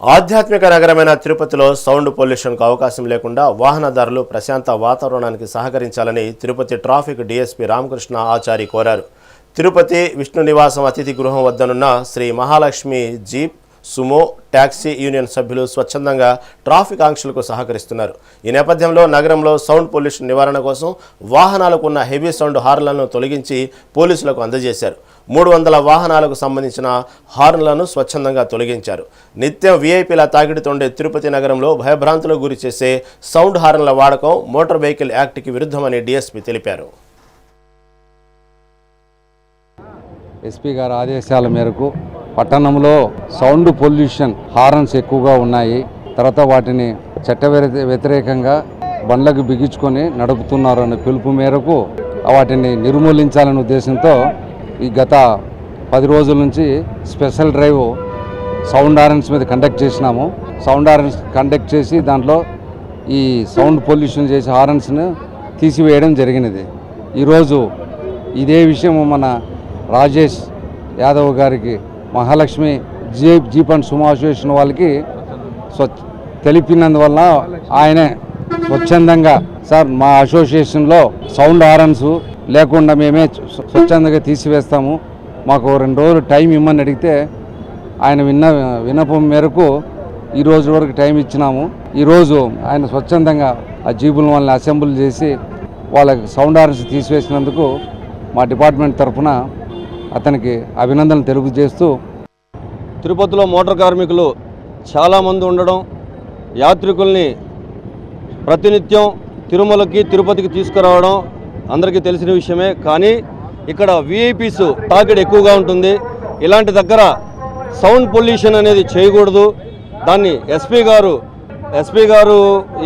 ఆధ్యాత్మిక నగరమైన తిరుపతిలో సౌండ్ పొల్యూషన్కు అవకాశం లేకుండా వాహనదారులు ప్రశాంత వాతావరణానికి సహకరించాలని తిరుపతి ట్రాఫిక్ డీఎస్పీ రామకృష్ణ ఆచారి కోరారు. తిరుపతి విష్ణు నివాసం అతిథి గృహం వద్దనున్న Shri Mahalakshmi jeep Sumo taxi union సభ్యులు స్వచ్ఛందంగా ట్రాఫిక్ ఆంక్షలకు సహకరిస్తున్నారు. ఈ నేపథ్యంలో నగరంలో సౌండ్ పొల్యూషన్ నివారణ కోసం వాహనాలకు ఉన్న హెవీ సౌండ్ హార్న్లను తొలగించి పోలీసులకు అందజేశారు. మూడు వందల వాహనాలకు సంబంధించిన హార్న్లను స్వచ్ఛందంగా తొలగించారు. నిత్యం వీఐపీల తాకిడితోండే తిరుపతి నగరంలో భయభ్రాంతులకు గురి చేసే సౌండ్ హార్న్ల వాడకం మోటార్ వెహికల్ యాక్ట్కి విరుద్ధమని డీఎస్పీ తెలిపారు. ఎస్పీ గారి ఆదేశాల మేరకు పట్టణంలో సౌండ్ పొల్యూషన్ హార్న్స్ ఎక్కువగా ఉన్నాయి. తర్వాత వాటిని చట్ట వ్యతిరేకంగా బండ్లకు బిగించుకొని నడుపుతున్నారన్న పిలుపు మేరకు వాటిని నిర్మూలించాలనే ఉద్దేశంతో ఈ గత పది రోజుల నుంచి స్పెషల్ డ్రైవ్ సౌండ్ హారన్స్ మీద కండక్ట్ చేసినాము. సౌండ్ ఆరెన్స్ కండక్ట్ చేసి దాంట్లో ఈ సౌండ్ పొల్యూషన్ చేసే హారన్స్ను తీసివేయడం జరిగినది. ఈరోజు ఇదే విషయం మన రాజేష్ యాదవ్ గారికి మహాలక్ష్మి జీ జీప్ అండ్ సుమ అసోసియేషన్ వాళ్ళకి స్వ తెలిపినందువల్ల ఆయనే స్వచ్ఛందంగా సార్ మా అసోసియేషన్లో సౌండ్ హారన్స్ లేకుండా మేమే స్వచ్ఛందంగా తీసివేస్తాము. మాకు రెండు రోజులు టైం ఇమ్మని అడిగితే ఆయన విన్న విన్నపం మేరకు ఈ రోజు వరకు టైం ఇచ్చినాము. ఈరోజు ఆయన స్వచ్ఛందంగా ఆ జీపుల వాళ్ళని అసెంబ్లీ చేసి వాళ్ళకి సౌండ్ హార్న్స్ తీసివేసినందుకు మా డిపార్ట్మెంట్ తరఫున అతనికి అభినందనలు చేస్తూ తిరుపతిలో మోటార్ కార్మికులు చాలామంది ఉండడం యాత్రికుల్ని ప్రతినిత్యం తిరుమలకి తిరుపతికి తీసుకురావడం అందరికీ తెలిసిన విషయమే. కానీ ఇక్కడ విఐపీస్ తాకిడి ఎక్కువగా ఉంటుంది. ఇలాంటి దగ్గర సౌండ్ పొల్యూషన్ అనేది చేయకూడదు. దాన్ని ఎస్పీ గారు ఎస్పీ గారు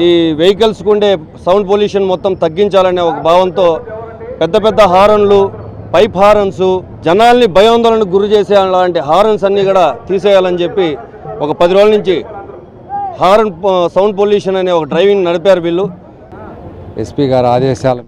ఈ వెహికల్స్కు ఉండే సౌండ్ పొల్యూషన్ మొత్తం తగ్గించాలనే ఒక భావంతో పెద్ద పెద్ద హారన్లు పైప్ హారన్స్ జనాల్ని భయాందోళనకు గురి చేసే అలాంటి హారన్స్ అన్నీ కూడా తీసేయాలని చెప్పి ఒక పది రోజుల నుంచి హారన్ సౌండ్ పొల్యూషన్ అనే ఒక డ్రైవింగ్ నడిపారు వీళ్ళు. ఎస్పీ గారు ఆదేశాలు